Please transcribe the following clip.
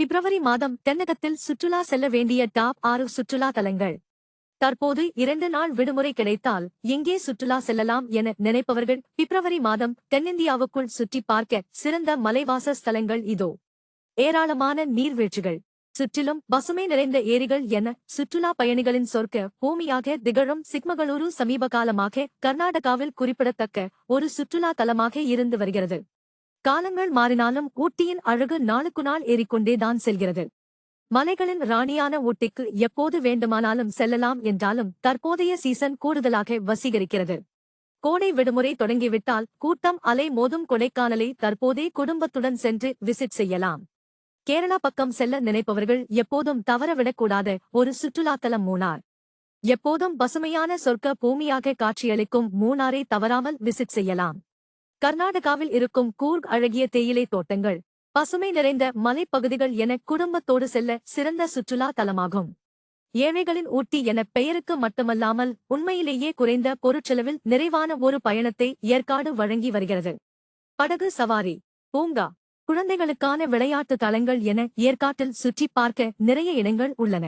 பிப்ரவரி மாதம் தென்னகத்தில் சுற்றுலா செல்ல வேண்டிய டாப் ஆறு சுற்றுலா தலங்கள். தற்போது இரண்டு நாள் விடுமுறை கிடைத்தால் எங்கே சுற்றுலா செல்லலாம் என நினைப்பவர்கள் பிப்ரவரி மாதம் தென்னிந்தியாவுக்குள் சுற்றி பார்க்க சிறந்த மலைவாச ஸ்தலங்கள் இதோ. ஏராளமான நீர்வீழ்ச்சிகள். சுற்றிலும் பசுமை நிறைந்த ஏரிகள் என சுற்றுலா பயணிகளின் சொர்க்க பூமியாக திகழும் சிக்மகளூரு சமீப காலமாக கர்நாடகாவில் குறிப்பிடத்தக்க ஒரு சுற்றுலா தலமாக இருந்து வருகிறது. காலங்கள் மாறினாலும் ஊட்டியின் அழகு நாளுக்கு நாள் ஏறிக்கொண்டேதான் செல்கிறது. மலைகளின் ராணியான ஊட்டிக்கு எப்போது வேண்டுமானாலும் செல்லலாம் என்றாலும் தற்போதைய சீசன் கூடுதலாக வசீகரிக்கிறது. கோடை விடுமுறை தொடங்கிவிட்டால் கூட்டம் அலை மோதும் கொடைக்கானலை தற்போதே குடும்பத்துடன் சென்று விசிட் செய்யலாம். கேரளா பக்கம் செல்ல நினைப்பவர்கள் எப்போதும் தவறவிடக்கூடாத ஒரு சுற்றுலாத்தலம் மூணார் எப்போதும் பசுமையான சொர்க்க பூமியாக காட்சியளிக்கும் மூணாரை தவறாமல் விசிட் செய்யலாம். கர்நாடகாவில் இருக்கும் கூர்க் அழகிய தேயிலை தோட்டங்கள் பசுமை நிறைந்த மலைப்பகுதிகள் என குடும்பத்தோடு செல்ல சிறந்த சுற்றுலா தலமாகும். ஏழைகளின் ஊட்டி என பெயருக்கு மட்டுமல்லாமல் உண்மையிலேயே குறைந்த பொருட்செலவில் நிறைவான ஒரு பயணத்தை ஏற்காடு வழங்கி வருகிறது. படகு சவாரி பூங்கா குழந்தைகளுக்கான விளையாட்டு தளங்கள் என ஏற்காட்டில் சுற்றி பார்க்க நிறைய இடங்கள் உள்ளன.